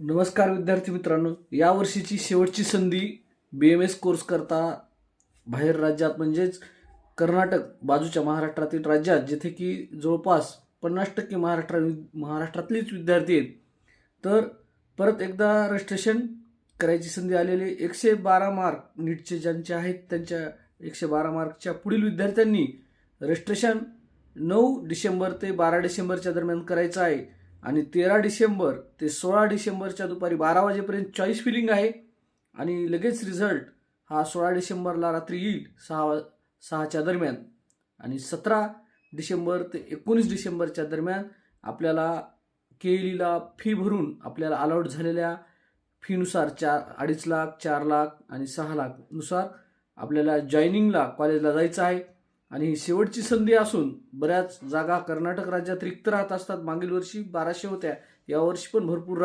नमस्कार विद्यार्थी मित्रांनो. यावर्षीची शेवटची संधी बी एम एस कोर्स करता बाहेर राज्यात म्हणजेच कर्नाटक बाजूच्या महाराष्ट्रातील राज्यात जिथे की जवळपास पन्नास टक्के महाराष्ट्र महाराष्ट्रातलेच विद्यार्थी आहेत. तर परत एकदा रजिस्ट्रेशन करायची संधी आलेली एकशे बारा मार्क नीटचे ज्यांचे आहेत त्यांच्या एकशे बारा मार्कच्या पुढील विद्यार्थ्यांनी रजिस्ट्रेशन नऊ डिसेंबर ते बारा डिसेंबरच्या दरम्यान करायचं आहे. आणि तेरा डिसेंबर ते सोळा डिसेंबरच्या दुपारी बारा वाजेपर्यंत चॉईस फिलिंग आहे. आणि लगेच रिझल्ट हा सोळा डिसेंबरला रात्री येईल सहा वा सहाच्या दरम्यान. आणि सतरा डिसेंबर ते एकोणीस डिसेंबरच्या दरम्यान आपल्याला के लीला फी भरून आपल्याला अलॉट झालेल्या फीनुसार चार अडीच लाख चार लाख आणि सहा लाखनुसार आपल्याला जॉईनिंगला कॉलेजला जायचं आहे. आणि ही शेवटची संधी असून बऱ्याच जागा कर्नाटक राज्यात रिक्त राहत असतात. मागील वर्षी बाराशे होत्या. यावर्षी पण भरपूर राह